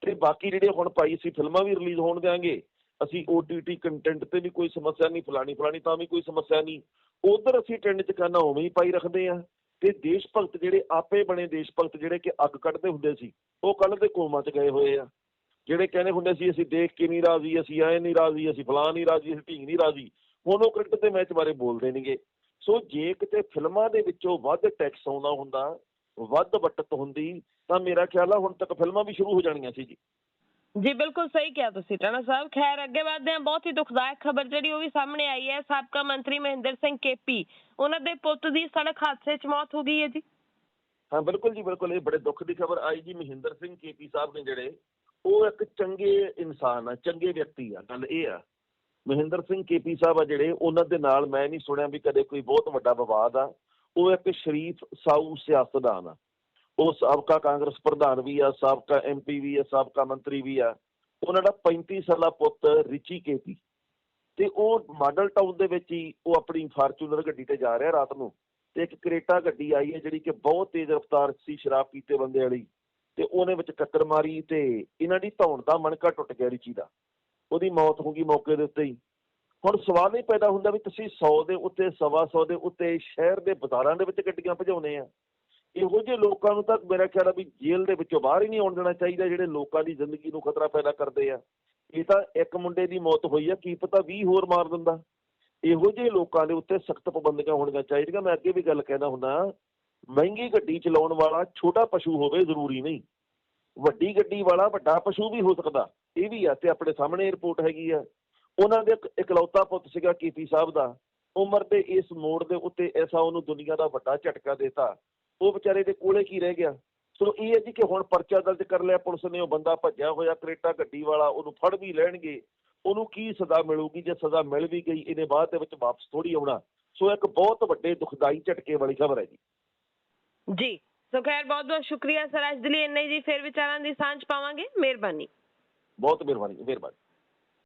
ਤੇ ਬਾਕੀ ਜਿਹੜੇ ਹੁਣ ਭਾਈ ਅਸੀਂ ਫਿਲਮਾਂ ਵੀ ਰਿਲੀਜ਼ ਹੋਣ ਦਿਆਂਗੇ ਅਸੀਂ OTT ਕੰਟੈਂਟ ਤੇ ਵੀ ਕੋਈ ਸਮੱਸਿਆ ਨਹੀਂ, ਫਲਾਣੀ ਫਲਾਣੀ ਤਾਂ ਵੀ ਕੋਈ ਸਮੱਸਿਆ ਨਹੀਂ। ਉਧਰ ਅਸੀਂ ਟ੍ਰੈਂਡ ਚ ਕਰਨਾ ਉਵੇਂ ਹੀ ਪਾਈ ਰੱਖਦੇ ਆ ਤੇ ਦੇਸ਼ ਭਗਤ ਜਿਹੜੇ ਆਪੇ ਬਣੇ ਦੇਸ਼ ਭਗਤ ਜਿਹੜੇ ਕਿ ਅੱਗ ਕੱਢਦੇ ਹੁੰਦੇ ਸੀ, ਉਹ ਕੱਲ ਦੇ ਕੋਮਾ ਚ ਗਏ ਹੋਏ ਆ। ਜਿਹੜੇ ਕਹਿੰਦੇ ਹੁੰਦੇ ਸੀ, ਅਸੀਂ ਦੇਖ ਕੇ ਨਹੀਂ ਰਾਜ਼ੀ, ਅਸੀਂ ਐ ਨਹੀਂ ਰਾਜ਼ੀ, ਅਸੀਂ ਫਲਾਂ ਨਹੀਂ ਰਾਜ਼ੀ, ਅਸੀਂ ਢੀਂਗ ਨਹੀਂ ਰਾਜ਼ੀ, ਹੁਣ ਉਹ ਕ੍ਰਿਕਟ ਦੇ ਮੈਚ ਬਾਰੇ ਬੋਲਦੇ ਨਹੀਂਗੇ ਸੋ ਜੇ ਕਿਤੇ ਫਿਲਮਾਂ ਦੇ ਵਿੱਚੋਂ ਵੱਧ ਟੈਕਸ ਆਉਂਦਾ ਹੁੰਦਾ, ਵੱਧ ਬਚਤ ਹੁੰਦੀ, ਤਾਂ ਮੇਰਾ ਖਿਆਲ ਆ ਹੁਣ ਤੱਕ ਫਿਲਮਾਂ ਵੀ ਸ਼ੁਰੂ ਹੋ ਜਾਣੀਆਂ ਸੀ ਜੀ। ਜੀ, ਬਿਲਕੁਲ ਸਹੀ ਕਿਹਾ ਤੁਸੀਂ ਟਾਣਾ ਸਾਹਿਬ। ਖੈਰ, ਅੱਗੇ ਵਧਦੇ ਹਾਂ। ਬਹੁਤ ਹੀ ਦੁਖਦਾਇਕ ਖਬਰ ਜਿਹੜੀ ਉਹ ਵੀ ਸਾਹਮਣੇ ਆਈ ਹੈ। ਸਾਬਕਾ ਮੰਤਰੀ ਮਹਿੰਦਰ ਸਿੰਘ ਕੇਪੀ, ਉਹਨਾਂ ਦੇ ਪੁੱਤ ਦੀ ਸੜਕ ਹਾਦਸੇ 'ਚ ਮੌਤ ਹੋ ਗਈ ਹੈ ਜੀ। ਹਾਂ, ਬਿਲਕੁਲ ਜੀ, ਬਿਲਕੁਲ। ਇਹ ਬੜੇ ਦੁੱਖ ਦੀ ਖਬਰ ਆਈ ਜੀ। ਮਹਿੰਦਰ ਸਿੰਘ ਕੇਪੀ ਸਾਹਿਬ ਨੇ ਜਿਹੜੇ, ਉਹ ਇੱਕ ਚੰਗੇ ਇਨਸਾਨ ਆ, ਚੰਗੇ ਵਿਅਕਤੀ ਆ। ਗੱਲ ਇਹ ਆ, ਮਹਿੰਦਰ ਸਿੰਘ ਕੇਪੀ ਸਾਹਿਬ ਆ ਜਿਹੜੇ, ਉਹਨਾਂ ਦੇ ਨਾਲ ਮੈਂ ਨਹੀਂ ਸੁਣਿਆ ਵੀ ਕਦੇ ਕੋਈ ਬਹੁਤ ਵੱਡਾ ਵਿਵਾਦ ਆ। ਉਹ ਇੱਕ ਸ਼ਰੀਫ ਸਾਊ ਸਿਆਸਤਦਾਨ ਆ। ਉਹ ਸਾਬਕਾ ਕਾਂਗਰਸ ਪ੍ਰਧਾਨ ਵੀ ਆ, ਸਾਬਕਾ ਐਮਪੀ ਵੀ ਆ, ਸਾਬਕਾ ਮੰਤਰੀ ਵੀ ਆ। ਉਹਨਾਂ ਦਾ 35 ਸਾਲਾ ਪੁੱਤ ਰਿਚੀ ਕੇਪੀ ਤੇ ਉਹ ਮਾਡਲ ਟਾਊਨ ਦੇ ਵਿੱਚ ਹੀ ਉਹ ਆਪਣੀ ਫਾਰਚੂਨਰ ਗੱਡੀ ਤੇ ਜਾ ਰਿਹਾ ਰਾਤ ਨੂੰ। ਤੇ ਇੱਕ ਕਰੇਟਾ ਗੱਡੀ ਆਈ ਹੈ ਜਿਹੜੀ ਕਿ ਬਹੁਤ ਤੇਜ਼ ਰਫ਼ਤਾਰ ਸੀ ਸ਼ਰਾਬ ਪੀਤੇ ਬੰਦੇ ਵਾਲੀ। ਤੇ ਉਹਨੇ ਵਿੱਚ ਟੱਕਰ ਮਾਰੀ ਤੇ ਇਹਨਾਂ ਦੀ ਧੌਣ ਦਾ ਮਣਕਾ ਟੁੱਟ ਗਿਆ ਰਿਚੀ ਦਾ। ਉਹਦੀ ਮੌਤ ਹੋ ਗਈ ਮੌਕੇ ਦੇ ਉੱਤੇ ਹੀ। ਹੁਣ ਸਵਾਲ ਇਹ ਪੈਦਾ ਹੁੰਦਾ ਵੀ ਤੁਸੀਂ 100 ਦੇ ਉੱਤੇ, ਸਵਾ 100 ਦੇ ਉੱਤੇ ਸ਼ਹਿਰ ਦੇ ਬਾਜ਼ਾਰਾਂ ਦੇ ਵਿੱਚ ਗੱਡੀਆਂ ਭਜਾਉਂਦੇ ਆ। ਇਹੋ ਜਿਹੇ ਲੋਕਾਂ ਨੂੰ ਤਾਂ ਮੇਰਾ ਖਿਆਲ ਆ ਵੀ ਜੇਲ੍ਹ ਦੇ ਵਿੱਚੋਂ ਬਾਹਰ ਹੀ ਨਹੀਂ ਆਉਣ ਦੇਣਾ ਚਾਹੀਦਾ, ਜਿਹੜੇ ਲੋਕਾਂ ਦੀ ਜ਼ਿੰਦਗੀ ਨੂੰ ਖਤਰਾ ਪੈਦਾ ਕਰਦੇ ਆ। ਇਹ ਤਾਂ ਇੱਕ ਮੁੰਡੇ ਦੀ ਮੌਤ ਹੋਈ ਆ, ਕੀ ਪਤਾ 20 ਹੋਰ ਮਾਰ ਦਿੰਦਾ। ਇਹੋ ਜਿਹੇ ਲੋਕਾਂ ਦੇ ਉੱਤੇ ਸਖਤ ਪਾਬੰਦੀਆਂ ਹੋਣੀਆਂ ਚਾਹੀਦੀਆਂ। ਮੈਂ ਅੱਗੇ ਵੀ ਗੱਲ ਕਹਿੰਦਾ ਹੁੰਦਾ, ਮਹਿੰਗੀ ਗੱਡੀ ਚਲਾਉਣ ਵਾਲਾ ਛੋਟਾ ਪਸ਼ੂ ਹੋਵੇ ਜ਼ਰੂਰੀ ਨਹੀਂ। ਵੱਡੀ ਗੱਡੀ ਵਾਲਾ ਵੱਡਾ ਪਸ਼ੂ ਵੀ ਹੋ ਸਕਦਾ। ਇਹ ਵੀ ਆ ਤੇ ਆਪਣੇ ਸਾਹਮਣੇ ਰਿਪੋਰਟ ਹੈਗੀ ਆ। ਉਹਨਾਂ ਦੇ ਇਕਲੌਤਾ ਪੁੱਤ ਸੀਗਾ ਕੀਪੀ ਸਾਹਿਬ ਦਾ। ਉਮਰ ਦੇ ਇਸ ਮੋੜ ਦੇ ਉੱਤੇ ਐਸਾ ਉਹਨੂੰ ਦੁਨੀਆ ਦਾ ਵੱਡਾ ਝਟਕਾ ਦਿੱਤਾ। ਉਹ ਵਿਚਾਰੇ ਦੇ ਕੋਲੇ ਕੀ ਰਹਿ ਗਿਆ? ਸੋ ਇਹ ਹੈ ਜੀ ਕਿ ਹੁਣ ਪਰਚਾ ਦਰਜ ਕਰ ਲਿਆ ਪੁਲਿਸ ਨੇ ਉਹ ਬੰਦਾ ਭੱਜਿਆ ਹੋਇਆ ਕਰੇਟਾ ਗੱਡੀ ਵਾਲਾ ਉਹਨੂੰ ਫੜ ਵੀ ਲੈਣਗੇ। ਉਹਨੂੰ ਕੀ ਸਜ਼ਾ ਮਿਲੂਗੀ? ਜੇ ਸਜ਼ਾ ਮਿਲ ਵੀ ਗਈ ਇਹਨੇ ਬਾਅਦ ਦੇ ਵਿੱਚ ਵਾਪਸ ਥੋੜੀ ਆਉਣਾ। ਸੋ ਇੱਕ ਬਹੁਤ ਵੱਡੇ ਦੁਖਦਾਈ ਝਟਕੇ ਵਾਲੀ ਖਬਰ ਹੈ ਜੀ। ਜੀ ਸੋ ਖੈਰ ਬਹੁਤ ਬਹੁਤ ਸ਼ੁਕਰੀਆ ਸਰ। ਅੱਜ ਦੇ ਲਈ ਇੰਨਾ ਜੀ। ਫਿਰ ਵਿਚਾਰਾਂ ਦੀ ਸਾਂਝ ਪਾਵਾਂਗੇ। ਮਿਹਰਬਾਨੀ। ਬਹੁਤ ਮਿਹਰਬਾਨੀ ਮਿਹਰਬਾਨੀ।